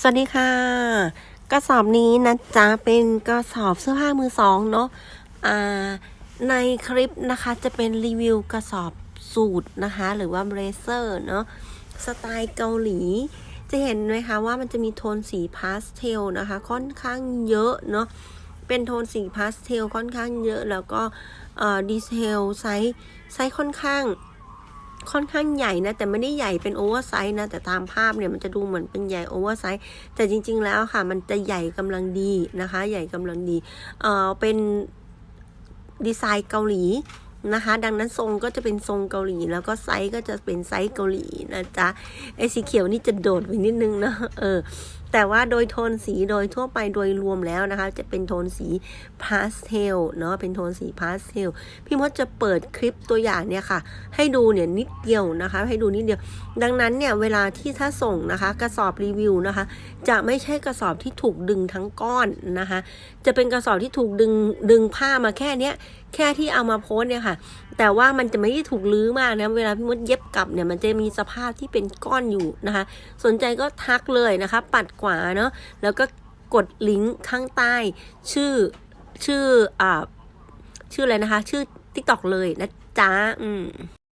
สวัสดีค่ะ กระสอบนี้นะจ๊ะเป็นกระสอบเสื้อผ้ามือสองเนาะอ่าในคลิปนะคะจะเป็นรีวิวกระสอบสูตรนะคะ หรือว่าเบรเซอร์เนาะสไตล์เกาหลี จะเห็นไหมคะว่ามันจะมีโทนสีพาสเทลนะคะ ค่อนข้างเยอะเนาะเป็นโทนสีพาสเทลค่อนข้างเยอะ แล้วก็ดีเทลไซส์ไซส์ค่อนข้าง ค่อนข้างใหญ่นะ แต่ไม่ได้ใหญ่เป็นโอเวอร์ไซส์นะ แต่ตามภาพเนี่ยมันจะดูเหมือนเป็นใหญ่โอเวอร์ไซส์แต่จริง ๆ แล้วค่ะ มันจะใหญ่กำลังดีนะคะ ใหญ่กำลังดีเอ่อเป็นดีไซน์เกาหลี นะคะ ดังนั้นทรงก็จะเป็นทรงเกาหลีแล้วก็ไซส์ก็จะเป็นไซส์เกาหลีนะจ๊ะไอสีเขียวนี่จะโดดไปนิดนึงนะเออแต่ว่าโดยโทนสีโดยทั่วไปโดยรวมแล้วนะคะ จะเป็นโทนสีพาสเทลเนาะเป็นโทนสีพาสเทลพี่มดจะเปิดคลิปตัวอย่างเนี่ยค่ะ ให้ดูเนี่ยนิดเดียวนะคะ ให้ดูนิดเดียว ดังนั้นเนี่ยเวลาที่ถ้าส่งนะคะ กระสอบรีวิวนะคะ จะไม่ใช่กระสอบที่ถูกดึงทั้งก้อนนะคะ จะเป็นกระสอบที่ถูกดึงดึงผ้ามาแค่เนี้ย แค่ที่เอามาโพสเนี่ยค่ะ แต่ว่ามันจะไม่ได้ถูกลื้อมากนะ เวลาพี่มดเย็บกลับเนี่ย มันจะมีสภาพที่เป็นก้อนอยู่นะคะ สนใจก็ทักเลยนะคะ ปัดขวาเนาะ แล้วก็กดลิงก์ข้างใต้ ชื่อ ชื่อ อ่า ชื่ออะไรนะคะ ชื่อ TikTok เลยนะจ๊ะ อืม